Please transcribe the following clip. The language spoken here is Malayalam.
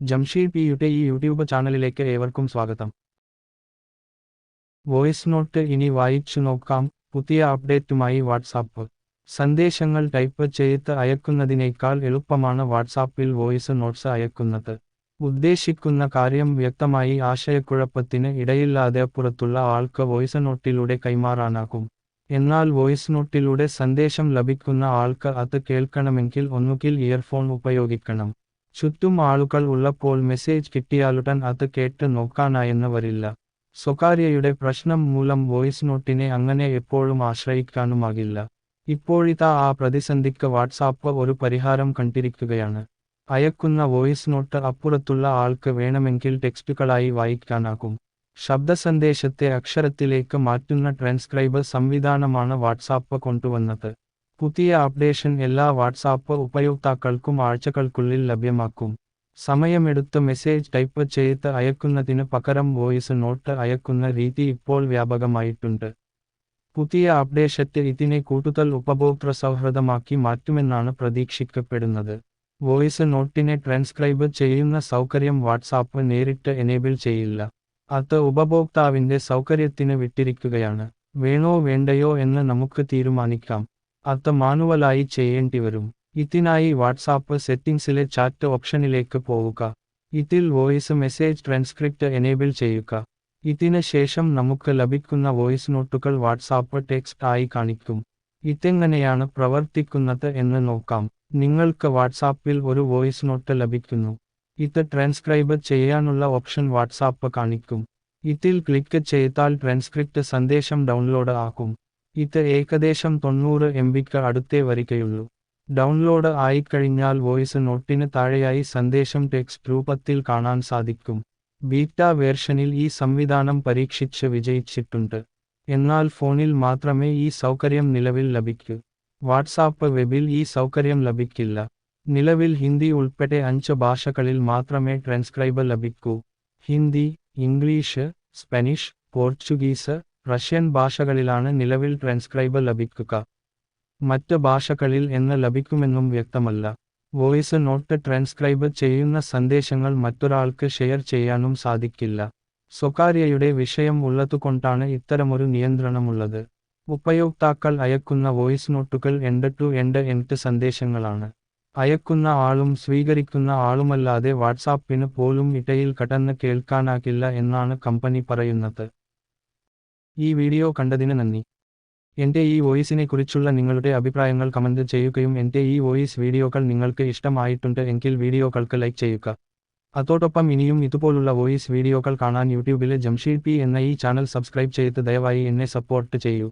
ജംഷീദ് പിയുടെ ഈ യൂട്യൂബ് ചാനലിലേക്ക് ഏവർക്കും സ്വാഗതം. വോയിസ് നോട്ട് ഇനി വായിച്ചു നോക്കാം. പുതിയ അപ്ഡേറ്റുമായി വാട്സാപ്പ്. സന്ദേശങ്ങൾ ടൈപ്പ് ചെയ്ത് അയക്കുന്നതിനേക്കാൾ എളുപ്പമാണ് വാട്സാപ്പിൽ വോയിസ് നോട്ട്സ് അയക്കുന്നത്. ഉദ്ദേശിക്കുന്ന കാര്യം വ്യക്തമായി ആശയക്കുഴപ്പത്തിന് ഇടയില്ലാതെ പുറത്തുള്ള ആൾക്ക് വോയിസ് നോട്ടിലൂടെ കൈമാറാനാകും. എന്നാൽ വോയിസ് നോട്ടിലൂടെ സന്ദേശം ലഭിക്കുന്ന ആൾക്ക് അത് കേൾക്കണമെങ്കിൽ ഒന്നുകിൽ ഇയർഫോൺ ഉപയോഗിക്കണം. ചുറ്റും ആളുകൾ ഉള്ളപ്പോൾ മെസ്സേജ് കിട്ടിയാലുടൻ അത് കേട്ട് നോക്കാനായെന്ന് വരില്ല സ്വകാര്യയുടെ പ്രശ്നം മൂലം വോയിസ് നോട്ടിനെ അങ്ങനെ എപ്പോഴും ആശ്രയിക്കാനുമാകില്ല. ഇപ്പോഴിതാ ആ പ്രതിസന്ധിക്ക് വാട്സാപ്പ് ഒരു പരിഹാരം കണ്ടിരിക്കുകയാണ്. അയക്കുന്ന വോയിസ് നോട്ട് അപ്പുറത്തുള്ള ആൾക്ക് വേണമെങ്കിൽ ടെക്സ്റ്റുകളായി വായിക്കാനാകും. ശബ്ദ സന്ദേശത്തെ അക്ഷരത്തിലേക്ക് മാറ്റുന്ന ട്രാൻസ്ക്രൈബർ സംവിധാനമാണ് വാട്സാപ്പ് കൊണ്ടുവന്നത്. പുതിയ അപ്ഡേഷൻ എല്ലാ വാട്സാപ്പ് ഉപയോക്താക്കൾക്കും ആഴ്ചകൾക്കുള്ളിൽ ലഭ്യമാക്കും. സമയമെടുത്ത് മെസ്സേജ് ടൈപ്പ് ചെയ്ത് അയക്കുന്നതിന് പകരം വോയിസ് നോട്ട് അയക്കുന്ന രീതി ഇപ്പോൾ വ്യാപകമായിട്ടുണ്ട്. പുതിയ അപ്ഡേഷറ്റ് ഇതിനെ കൂടുതൽ ഉപഭോക്തൃ സൗഹൃദമാക്കി മാറ്റുമെന്നാണ് പ്രതീക്ഷിക്കപ്പെടുന്നത്. വോയിസ് നോട്ടിനെ ട്രാൻസ്ക്രൈബ് ചെയ്യുന്ന സൗകര്യം വാട്സാപ്പ് നേരിട്ട് എനേബിൾ ചെയ്യില്ല. അത് ഉപഭോക്താവിന്റെ സൗകര്യത്തിന് വിട്ടിരിക്കുകയാണ്. വേണോ വേണ്ടയോ എന്ന് നമുക്ക് തീരുമാനിക്കാം. അത് മാനുവലായി ചെയ്യേണ്ടി വരും. ഇതിനായി വാട്സാപ്പ് സെറ്റിംഗ്സിലെ ചാറ്റ് ഓപ്ഷനിലേക്ക് പോവുക. ഇതിൽ വോയിസ് മെസ്സേജ് ട്രാൻസ്ക്രിപ്റ്റ് എനേബിൾ ചെയ്യുക. ഇതിന് ശേഷം നമുക്ക് ലഭിക്കുന്ന വോയിസ് നോട്ടുകൾ വാട്സാപ്പ് ടെക്സ്റ്റ് ആയി കാണിക്കും. ഇതെങ്ങനെയാണ് പ്രവർത്തിക്കുന്നത് എന്ന് നോക്കാം. നിങ്ങൾക്ക് വാട്സാപ്പിൽ ഒരു വോയിസ് നോട്ട് ലഭിക്കുന്നു. ഇത് ട്രാൻസ്ക്രൈബ് ചെയ്യാനുള്ള ഓപ്ഷൻ വാട്സാപ്പ് കാണിക്കും. ഇതിൽ ക്ലിക്ക് ചെയ്താൽ ട്രാൻസ്ക്രിപ്റ്റ് സന്ദേശം ഡൗൺലോഡ് ആക്കും ഇത് ഏകദേശം തൊണ്ണൂറ് എം ബിക്ക് അടുത്തേ വരികയുള്ളൂ. ഡൗൺലോഡ് ആയിക്കഴിഞ്ഞാൽ വോയിസ് നോട്ടിന് താഴെയായി സന്ദേശം ടെക്സ്റ്റ് രൂപത്തിൽ കാണാൻ സാധിക്കും. ബീറ്റ വേർഷനിൽ ഈ സംവിധാനം പരീക്ഷിച്ച് വിജയിച്ചിട്ടുണ്ട്. എന്നാൽ ഫോണിൽ മാത്രമേ ഈ സൗകര്യം നിലവിൽ ലഭിക്കൂ. വാട്സാപ്പ് വെബിൽ ഈ സൗകര്യം ലഭിക്കില്ല. നിലവിൽ ഹിന്ദി ഉൾപ്പെടെ അഞ്ച് ഭാഷകളിൽ മാത്രമേ ട്രാൻസ്ക്രൈബ് ലഭിക്കൂ. Hindi English Spanish Portuguese Russian ഭാഷകളിലാണ് നിലവിൽ ട്രാൻസ്ക്രൈബ് ലഭിക്കുക. മറ്റ് ഭാഷകളിൽ എന്ന് ലഭിക്കുമെന്നും വ്യക്തമല്ല. വോയിസ് നോട്ട് ട്രാൻസ്ക്രൈബ് ചെയ്യുന്ന സന്ദേശങ്ങൾ മറ്റൊരാൾക്ക് ഷെയർ ചെയ്യാനും സാധിക്കില്ല. സ്വകാര്യയുടെ വിഷയം ഉള്ളതുകൊണ്ടാണ് ഇത്തരമൊരു നിയന്ത്രണമുള്ളത്. ഉപയോക്താക്കൾ അയക്കുന്ന വോയിസ് നോട്ടുകൾ എൻഡ് ടു എൻഡ് എൻഡ് സന്ദേശങ്ങളാണ്. അയക്കുന്ന ആളും സ്വീകരിക്കുന്ന ആളുമല്ലാതെ വാട്സാപ്പിന് പോലും ഇടയിൽ കടന്ന് കേൾക്കാനാകില്ല എന്നാണ് കമ്പനി പറയുന്നത്. ഈ വീഡിയോ കണ്ടതിന് നന്ദി. എന്റെ ഈ വോയിസിനെ കുറിച്ചുള്ള നിങ്ങളുടെ അഭിപ്രായങ്ങൾ കമന്റ് ചെയ്യുകയും എന്റെ ഈ വോയിസ് വീഡിയോകൾ നിങ്ങൾക്ക് ഇഷ്ടമായിട്ടുണ്ട് എങ്കിൽ വീഡിയോകൾക്ക് ലൈക്ക് ചെയ്യുക. അതോടൊപ്പം ഇനിയും ഇതുപോലുള്ള വോയിസ് വീഡിയോകൾ കാണാൻ യൂട്യൂബിലെ ജംഷീദ് പി എന്ന ഈ ചാനൽ സബ്സ്ക്രൈബ് ചെയ്ത് ദയവായി എന്നെ സപ്പോർട്ട് ചെയ്യൂ.